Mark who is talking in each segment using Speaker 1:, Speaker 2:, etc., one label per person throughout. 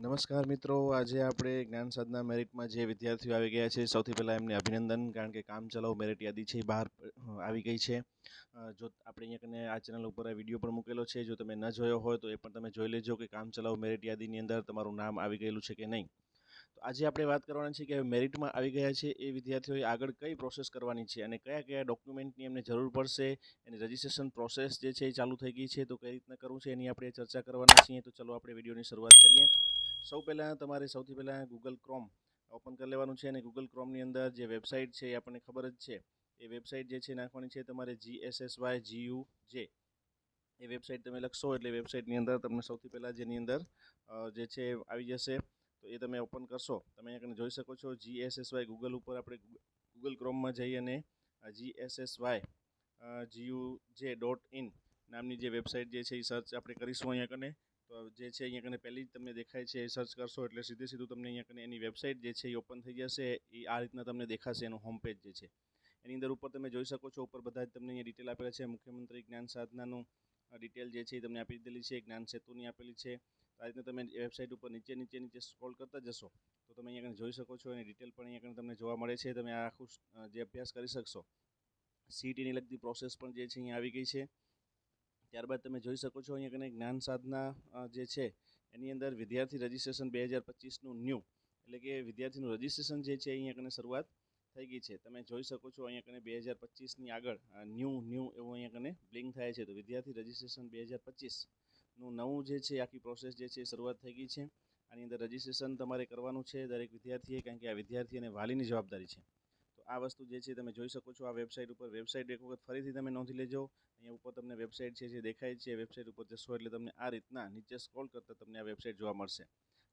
Speaker 1: નમસ્કાર મિત્રો, આજે આપણે જ્ઞાન સાધના મેરિટમાં જે વિદ્યાર્થીઓ આવી ગયા છે, સૌથી પહેલાં એમને અભિનંદન, કારણ કે કામ ચલાવ મેરિટ યાદી છે બહાર આવી ગઈ છે. જો આપણે અહીંયા કને આ ચેનલ ઉપર આ વીડિયો પણ મૂકેલો છે, જો તમે ન જોયો હોય તો એ પણ તમે જોઈ લેજો કે કામ ચલાવ મેરિટ યાદીની અંદર તમારું નામ આવી ગયેલું છે કે નહીં. આજે આપણે વાત કરવાની છે કે હવે મેરિટમાં આવી ગયા છે એ વિદ્યાર્થીઓએ આગળ કઈ પ્રોસેસ કરવાની છે અને કયા કયા ડોક્યુમેન્ટની એમને જરૂર પડશે એની રજિસ્ટ્રેશન પ્રોસેસ જે છે એ ચાલુ થઈ ગઈ છે તો કઈ રીતના કરવું છે એની આપણે ચર્ચા કરવાના છીએ તો ચલો આપણે વિડીયોની શરૂઆત કરીએ. સૌ પહેલાં તમારે સૌથી પહેલાં ગૂગલ ક્રોમ ઓપન કરી લેવાનું છે અને ગૂગલ ક્રોમની અંદર જે વેબસાઇટ છે એ આપણને ખબર જ છે. એ વેબસાઇટ જે છે નાખવાની છે તમારે G S S Y G U J A website તમે લખશો એટલે વેબસાઇટની અંદર તમને સૌથી પહેલાં જેની અંદર જે છે આવી જશે. તો એ તમે ઓપન કરશો. તમે અહીંયા કને જોઈ શકો છો G S S Y Google ઉપર આપણે ગૂગલ ક્રોમમાં જઈ અને G S S Y GU J dot in નામની જે વેબસાઇટ જે છે એ સર્ચ આપણે કરીશું અહીંયા કને. તો જે છે અહીંયા કને પહેલી જ તમને દેખાય છે એ સર્ચ કરશો એટલે સીધે સીધું તમને અહીંયા કને એની વેબસાઇટ જે છે એ ઓપન થઈ જશે. એ આ રીતના તમને દેખાશે એનું હોમ પેજ જે છે. એની અંદર ઉપર તમે જોઈ શકો છો, ઉપર બધા જ તમને અહીંયા ડિટેલ આપેલા છે. મુખ્યમંત્રી જ્ઞાન સાધનાનું ડિટેલ જે છે એ તમને આપી દીધેલી છે, જ્ઞાન સેતુની આપેલી છે. આ રીતના તમે વેબસાઇટ ઉપર નીચે નીચે નીચે સ્ક્રોલ કરતા જશો, તો તમે અહીંયા કને જોઈ શકો છો એની ડિટેલ પણ અહીંયા કને તમને જોવા મળે છે. તમે આખું જે અભ્યાસ કરી શકશો સીટીની લગતી પ્રોસેસ પણ જે છે અહીંયા આવી ગઈ છે. ત્યારબાદ તમે જોઈ શકો છો અહીંયા કને જ્ઞાન સાધના જે છે, એની અંદર વિદ્યાર્થી રજિસ્ટ્રેશન બે હજાર પચીસનું ન્યૂ એટલે કે વિદ્યાર્થીનું રજિસ્ટ્રેશન જે છે અહીંયા કને શરૂઆત થઈ ગઈ છે. તમે જોઈ શકો છો અહીંયા કને બે હજાર પચીસની આગળ ન્યૂ ન્યૂ એવું અહીંયા કને બ્લિંક થાય છે. તો વિદ્યાર્થી રજિસ્ટ્રેશન બે હજાર પચીસનું નવું જે છે, આખી પ્રોસેસ જે છે શરૂઆત થઈ ગઈ છે. આની અંદર રજીસ્ટ્રેશન તમારે કરવાનું છે, દરેક વિદ્યાર્થીએ, કારણ કે આ વિદ્યાર્થી અને વાલીની જવાબદારી છે. તો આ વસ્તુ જે છે તમે જોઈ શકો છો, આ વેબસાઇટ ઉપર. વેબસાઇટ એક વખત ફરીથી તમે નોંધી લેજો. અહીંયા ઉપર તમને વેબસાઇટ છે જે દેખાય છે. વેબસાઇટ ઉપર જશો એટલે તમને આ રીતના નીચે સ્ક્રોલ કરતાં તમને આ વેબસાઇટ જોવા મળશે.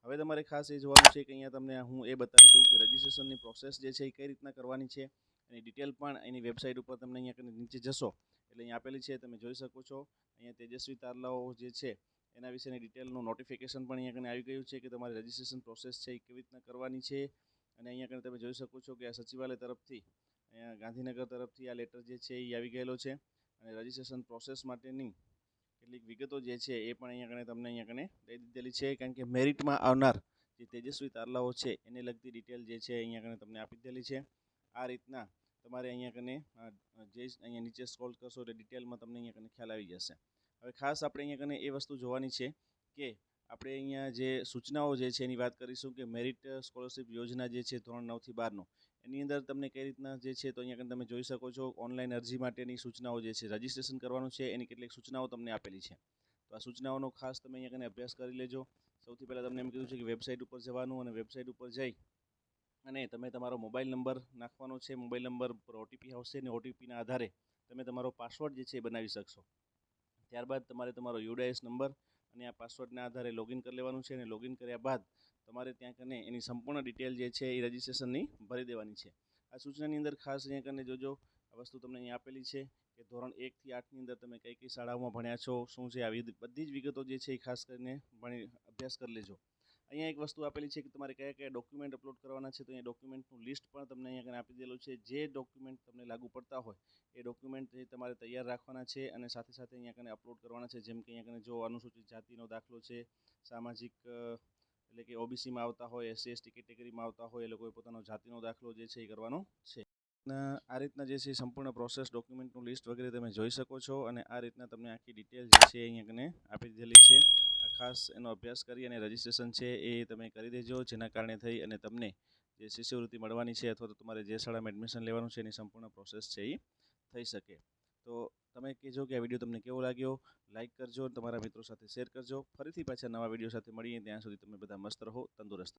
Speaker 1: હવે તમારે ખાસ એ જોવાનું છે કે અહીંયા તમને હું એ બતાવી દઉં કે રજીસ્ટ્રેશનની પ્રોસેસ જે છે એ કઈ રીતના કરવાની છે. એની ડિટેલ પણ એની વેબસાઇટ ઉપર તમને અહીંયા નીચે જશો. એટલે અહીંયા આપેલી છે, તમે જોઈ શકો છો. અહીંયા તેજસ્વી તારલાઓ જે છે, એના વિશેની ડિટેલનું નોટિફિકેશન પણ અહીંયા કને આવી ગયું છે કે તમારી રજિસ્ટ્રેશન પ્રોસેસ છે એ કેવી રીતના કરવાની છે. અને અહીંયા કને તમે જોઈ શકો છો કે આ સચિવાલય તરફથી, અહીંયા ગાંધીનગર તરફથી આ લેટર જે છે એ આવી ગયેલો છે. અને રજિસ્ટ્રેશન પ્રોસેસ માટેની કેટલીક વિગતો જે છે એ પણ અહીંયા કને તમને અહીંયા કને દઈ દીધેલી છે. કારણ કે મેરિટમાં આવનાર જે તેજસ્વી તારલાઓ છે, એને લગતી ડિટેલ જે છે અહીંયા કને તમને આપી દીધેલી છે. આ રીતના તમારે અહીંયા કને જે અહીંયા નીચે સ્ક્રોલ કરશો એટલે ડિટેલમાં તમને અહીંયા કને ખ્યાલ આવી જશે. હવે ખાસ આપણે અહીંયા કને એ વસ્તુ જોવાની છે કે આપણે અહીંયા જે સૂચનાઓ જે છે એની વાત કરીશું કે મેરિટ સ્કોલરશિપ યોજના જે છે ધોરણ નવથી બારનું, એની અંદર તમને કઈ રીતના જે છે તો અહીંયા કને તમે જોઈ શકો છો ઓનલાઈન અરજી માટેની સૂચનાઓ જે છે રજિસ્ટ્રેશન કરવાનું છે, એની કેટલીક સૂચનાઓ તમને આપેલી છે. તો આ સૂચનાઓનો ખાસ તમે અહીંયા કને અભ્યાસ કરી લેજો. સૌથી પહેલાં તમને એમ કીધું છે કે વેબસાઇટ ઉપર જવાનું અને વેબસાઇટ ઉપર જઈ અને તમે તમારો મોબાઈલ નંબર નાખવાનો છે, મોબાઈલ નંબર પર ઓટીપી આવશે અને ઓટીપીના આધારે તમે તમારો પાસવર્ડ જે છે એ બનાવી શકશો. ત્યારબાદ તમારે તમારો યુડાએસ નંબર અને આ પાસવર્ડના આધારે લોગિન કરી લેવાનું છે અને લોગિન કર્યા બાદ તમારે ત્યાં કને એની સંપૂર્ણ ડિટેલ જે છે એ રજિસ્ટ્રેશનની ભરી દેવાની છે. આ સૂચનાની અંદર ખાસ અહીંયા કને જોજો, આ વસ્તુ તમને અહીંયા આપેલી છે કે ધોરણ એકથી આઠની અંદર તમે કઈ કઈ શાળાઓમાં ભણ્યા છો, શું છે આવી બધી જ વિગતો જે છે એ ખાસ કરીને ભણી, અભ્યાસ કરી લેજો. અહીંયા એક વસ્તુ આપેલી છે કે તમારે કયા કયા ડોક્યુમેન્ટ અપલોડ કરવાના છે, તો અહીંયા ડોક્યુમેન્ટનું લિસ્ટ પણ તમને અહીંયા આગળ આપી દેલું છે. જે ડોક્યુમેન્ટ તમને લાગુ પડતા હોય, એ ડોક્યુમેન્ટ તમારે તૈયાર રાખવાના છે અને સાથે સાથે અહીંયા કને અપલોડ કરવાના છે. જેમ કે અહીંયા કને જો અનુસૂચિત જાતિનો દાખલો છે, સામાજિક એટલે કે ઓબીસીમાં આવતા હોય એસસી એસટી કેટેગરીમાં આવતા હોય, એ લોકોએ પોતાનો જાતિનો દાખલો જે છે એ કરવાનો છે. આ રીતના જે છે સંપૂર્ણ પ્રોસેસ ડોક્યુમેન્ટનું લિસ્ટ વગેરે તમે જોઈ શકો છો અને આ રીતના તમને આખી ડિટેલ જે છે અહીંયા આપી દીધેલી છે. ખાસ એનો અભ્યાસ કરી અને રજિસ્ટ્રેશન છે એ તમે કરી દેજો, જેના કારણે થઈ અને તમને જે શિષ્યવૃત્તિ મળવાની છે અથવા તો તમારે જે શાળામાં એડમિશન લેવાનું છે એની સંપૂર્ણ પ્રોસેસ છે એ થઈ શકે. તો તમે કહેજો કે આ વીડિયો તમને કેવો લાગ્યો? લાઇક કરજો તમારા મિત્રો સાથે શેર કરજો. ફરીથી પાછા નવા વીડિયો સાથે મળીએ. ત્યાં સુધી તમે બધા મસ્ત રહો, તંદુરસ્ત